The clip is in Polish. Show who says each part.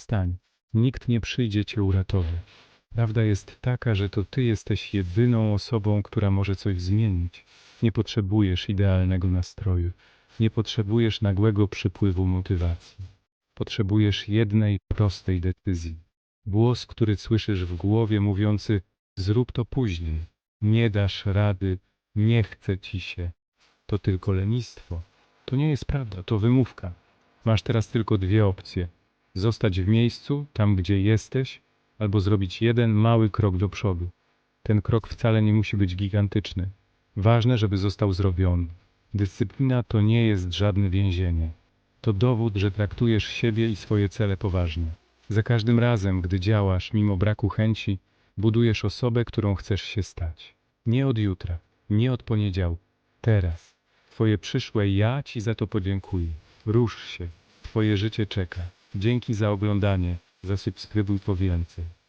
Speaker 1: wstań. Nikt nie przyjdzie cię uratować. Prawda jest taka, że to ty jesteś jedyną osobą, która może coś zmienić. Nie potrzebujesz idealnego nastroju. Nie potrzebujesz nagłego przypływu motywacji. Potrzebujesz jednej prostej decyzji. Głos, który słyszysz w głowie mówiący zrób to później. Nie dasz rady, nie chce ci się. To tylko lenistwo. To nie jest prawda, to wymówka. Masz teraz tylko dwie opcje. Zostać w miejscu, tam gdzie jesteś, albo zrobić jeden mały krok do przodu. Ten krok wcale nie musi być gigantyczny. Ważne, żeby został zrobiony. Dyscyplina to nie jest żadne więzienie. To dowód, że traktujesz siebie i swoje cele poważnie. Za każdym razem, gdy działasz mimo braku chęci, budujesz osobę, którą chcesz się stać. Nie od jutra, nie od poniedziałku, teraz. Twoje przyszłe ja ci za to podziękuję. Rusz się. Twoje życie czeka. Dzięki za oglądanie. Zasubskrybuj po więcej.